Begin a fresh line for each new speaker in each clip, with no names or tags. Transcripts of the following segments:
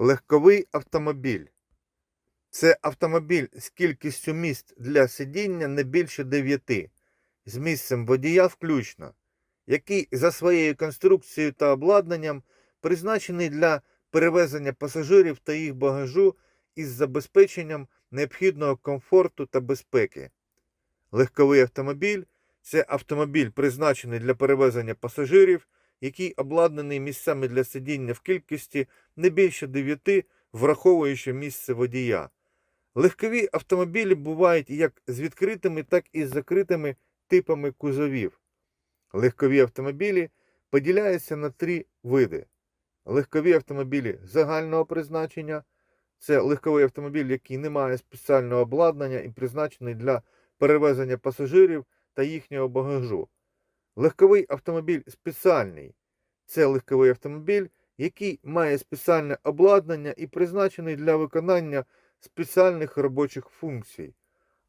Легковий автомобіль. Це автомобіль з кількістю місць для сидіння не більше 9, з місцем водія включно, який за своєю конструкцією та обладнанням призначений для перевезення пасажирів та їх багажу із забезпеченням необхідного комфорту та безпеки. Легковий автомобіль це автомобіль, призначений для перевезення пасажирів, який обладнаний місцями для сидіння в кількості не більше 9, враховуючи місце водія. Легкові автомобілі бувають як з відкритими, так і з закритими типами кузовів. Легкові автомобілі поділяються на три види: легкові автомобілі загального призначення. Це легковий автомобіль, який не має спеціального обладнання і призначений для перевезення пасажирів та їхнього багажу. Легковий автомобіль спеціальний це легковий автомобіль, який має спеціальне обладнання і призначений для виконання спеціальних робочих функцій,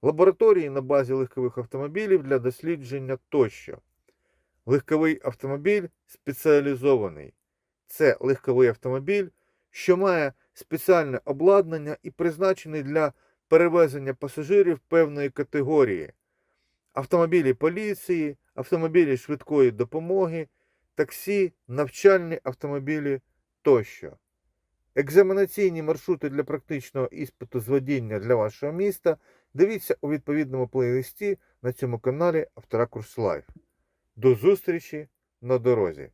лабораторії на базі легкових автомобілів для дослідження тощо. Легковий автомобіль спеціалізований. Це легковий автомобіль, що має спеціальне обладнання і призначений для перевезення пасажирів певної категорії, автомобілі поліції, автомобілі швидкої допомоги, таксі, навчальні автомобілі тощо. Екзаменаційні маршрути для практичного іспиту з водіння для вашого міста дивіться у відповідному плейлисті на цьому каналі Авторакурс Лайф. До зустрічі на дорозі!